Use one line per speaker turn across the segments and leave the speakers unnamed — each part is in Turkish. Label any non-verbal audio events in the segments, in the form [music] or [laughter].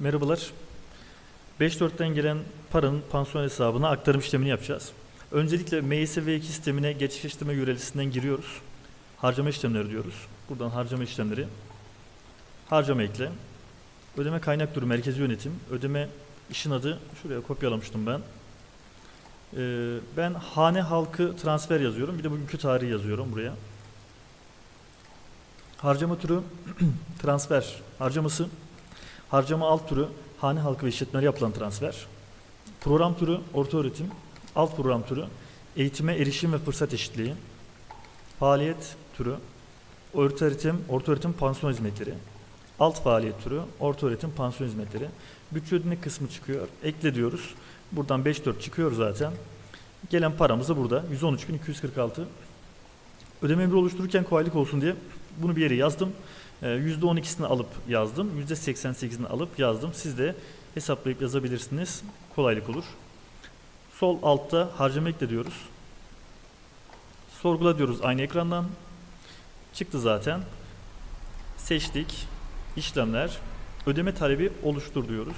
Merhabalar. 5.4'ten gelen paranın pansiyon hesabına aktarım işlemini yapacağız. Öncelikle MYSV2 sistemine gerçekleştirme yönelisinden giriyoruz. Harcama işlemleri diyoruz. Buradan harcama işlemleri. Harcama ekle. Ödeme kaynak türü merkezi yönetim. Ödeme işin adı şuraya kopyalamıştım ben. Ee, ben hane halkı transfer yazıyorum. Bir de bugünkü tarihi yazıyorum buraya. Harcama türü [clears throat] transfer harcaması. Harcama alt türü hane halkı ve işletmelere yapılan transfer. Program türü orta öğretim. Alt program türü eğitime erişim ve fırsat eşitliği. Faaliyet türü orta öğretim, orta öğretim pansiyon hizmetleri. Alt faaliyet türü orta öğretim pansiyon hizmetleri. Bütçe ödeme kısmı çıkıyor. Ekle diyoruz. Buradan 5-4 çıkıyor zaten. Gelen paramız da burada. 113.246. Ödeme emri oluştururken kolaylık olsun diye bunu bir yere yazdım. Ee, %12'sini alıp yazdım. %88'ini alıp yazdım. Siz de hesaplayıp yazabilirsiniz. Kolaylık olur. Sol altta harcama ekle diyoruz. Sorgula diyoruz aynı ekrandan. Çıktı zaten. Seçtik. İşlemler. Ödeme talebi oluştur diyoruz.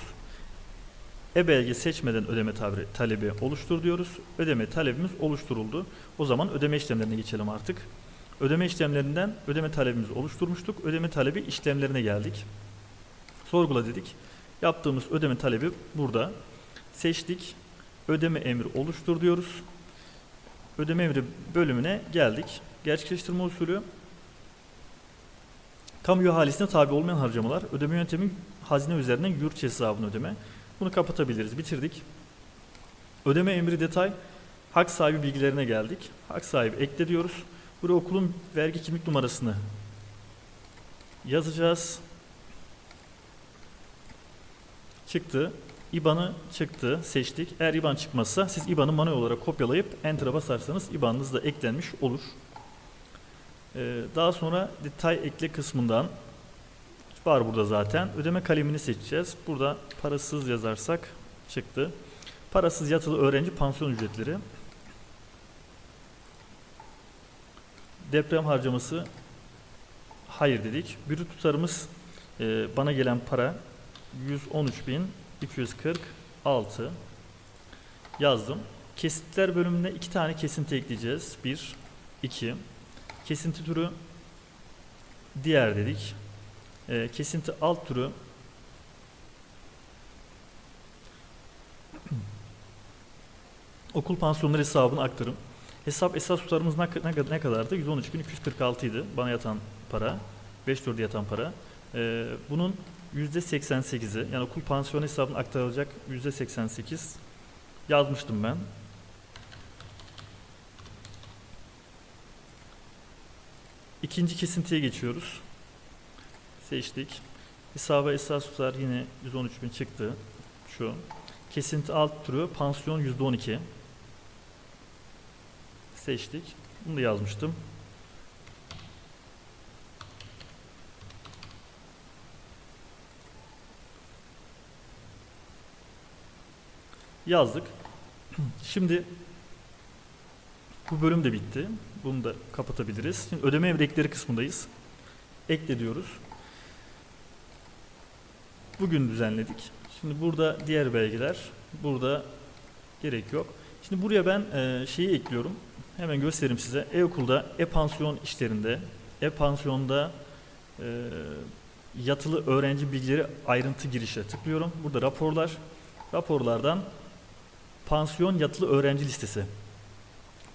E-belge seçmeden ödeme talebi oluştur diyoruz. Ödeme talebimiz oluşturuldu. O zaman ödeme işlemlerine geçelim artık. Ödeme işlemlerinden ödeme talebimizi oluşturmuştuk. Ödeme talebi işlemlerine geldik. Sorgula dedik. Yaptığımız ödeme talebi burada. Seçtik. Ödeme emri oluştur diyoruz. Ödeme emri bölümüne geldik. Gerçekleştirme usulü kamu ihalisine tabi olmayan harcamalar, ödeme yöntemi hazine üzerinden yurt hesabını ödeme. Bunu kapatabiliriz. Bitirdik. Ödeme emri detay, hak sahibi bilgilerine geldik. Hak sahibi ekle diyoruz. Buraya okulun vergi kimlik numarasını yazacağız. Çıktı. IBAN'ı çıktı. Seçtik. Eğer IBAN çıkmazsa siz IBAN'ı manuel olarak kopyalayıp Enter'a basarsanız IBAN'ınız da eklenmiş olur. Ee, daha sonra detay ekle kısmından var burada zaten. Ödeme kalemini seçeceğiz. Burada parasız yazarsak çıktı. Parasız yatılı öğrenci pansiyon ücretleri. Deprem harcaması hayır dedik. Brüt tutarımız e, bana gelen para 113.246 yazdım. Kesitler bölümüne iki tane kesinti ekleyeceğiz. Bir, iki. Kesinti türü diğer dedik. E, kesinti alt türü [clears throat] okul pansiyonları hesabına aktarım. Hesap esas tutarımız ne, ne, ne kadardı? 113.246 idi bana yatan para. 5 4'e yatan para. Ee, bunun %88'i yani okul pansiyon hesabına aktarılacak %88 yazmıştım ben. İkinci kesintiye geçiyoruz. Seçtik. Hesaba esas tutar yine 113.000 çıktı. Şu. Kesinti alt türü pansiyon %12 seçtik. Bunu da yazmıştım. Yazdık. [clears throat] Şimdi bu bölüm de bitti. Bunu da kapatabiliriz. Şimdi ödeme evrekleri kısmındayız. Ekle diyoruz. Bugün düzenledik. Şimdi burada diğer belgeler. Burada gerek yok. Şimdi buraya ben e, şeyi ekliyorum. Hemen göstereyim size. E-okulda, e-pansiyon işlerinde, e-pansiyonda e, yatılı öğrenci bilgileri ayrıntı girişe tıklıyorum. Burada raporlar. Raporlardan pansiyon yatılı öğrenci listesi.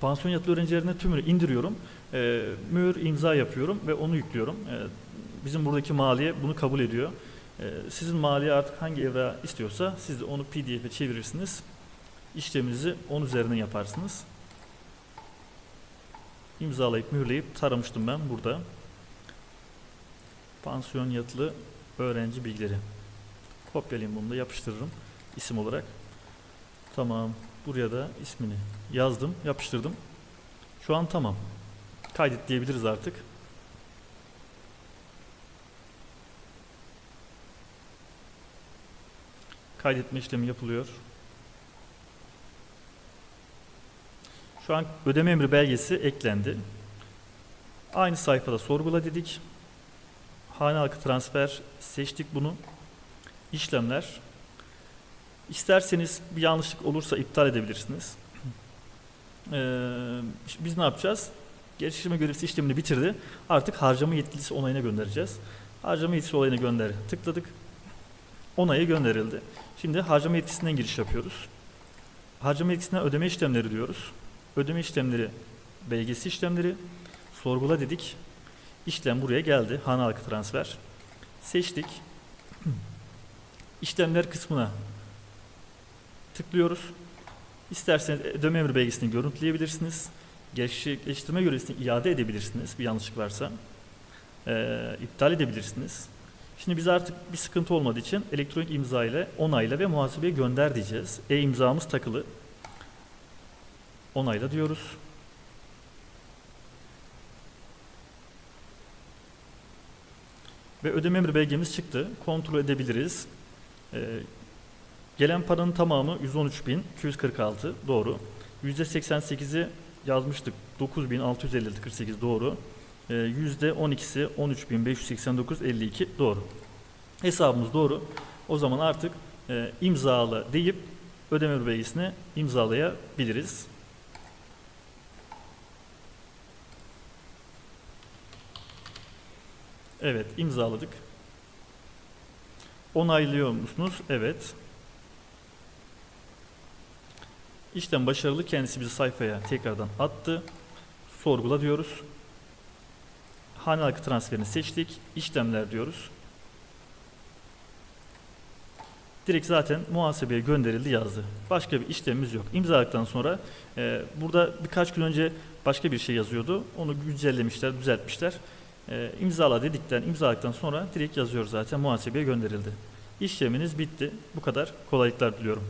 Pansiyon yatılı öğrencilerine tümünü indiriyorum. E, mühür imza yapıyorum ve onu yüklüyorum. E, bizim buradaki maliye bunu kabul ediyor. E, sizin maliye artık hangi evra istiyorsa siz de onu pdf'e çevirirsiniz. İşleminizi onun üzerinden yaparsınız. İmzalayıp mühürleyip taramıştım ben burada. Pansiyon yatılı öğrenci bilgileri. Kopyalayayım bunu da yapıştırırım isim olarak. Tamam. Buraya da ismini yazdım, yapıştırdım. Şu an tamam. Kaydet diyebiliriz artık. Kaydetme işlemi yapılıyor. Şu an ödeme emri belgesi eklendi. Aynı sayfada sorgula dedik. Hane halkı transfer seçtik bunu. işlemler. İsterseniz bir yanlışlık olursa iptal edebilirsiniz. [clears throat] Ee, biz ne yapacağız? Geliştirme görevlisi işlemini bitirdi. Artık harcama yetkilisi onayına göndereceğiz. Harcama yetkilisi onayına gönder. Tıkladık. Onayı gönderildi. Şimdi harcama yetkisinden giriş yapıyoruz. Harcama yetkisinden ödeme işlemleri diyoruz. Ödeme işlemleri, belgesi işlemleri, sorgula dedik. İşlem buraya geldi. Hane halkı transfer. Seçtik. [clears throat] İşlemler kısmına tıklıyoruz. İsterseniz ödeme emri belgesini görüntüleyebilirsiniz. Gerçekleştirme görevlisini iade edebilirsiniz bir yanlışlık varsa. Ee, iptal edebilirsiniz. Şimdi biz artık bir sıkıntı olmadığı için elektronik imza ile onayla ve muhasebeye gönder diyeceğiz. E-imzamız takılı. Onayla diyoruz. Ve ödeme emri belgemiz çıktı. Kontrol edebiliriz. Ee, gelen paranın tamamı 113.246 doğru. %88'i yazmıştık. 9.656.48 doğru. Ee, %12'si 13.589.52 doğru. Hesabımız doğru. O zaman artık e, imzalı deyip ödeme belgesini imzalayabiliriz. Evet, imzaladık. Onaylıyor musunuz? Evet. İşlem başarılı. Kendisi bizi sayfaya tekrardan attı. Sorgula diyoruz. Hane halkı transferini seçtik. İşlemler diyoruz. Direkt zaten muhasebeye gönderildi yazdı. Başka bir işlemimiz yok. İmzaladıktan sonra e, burada birkaç gün önce başka bir şey yazıyordu. Onu güncellemişler, düzeltmişler. E, imzala dedikten, imzaladıktan sonra direkt yazıyor zaten muhasebeye gönderildi. İşleminiz bitti. Bu kadar. Kolaylıklar diliyorum.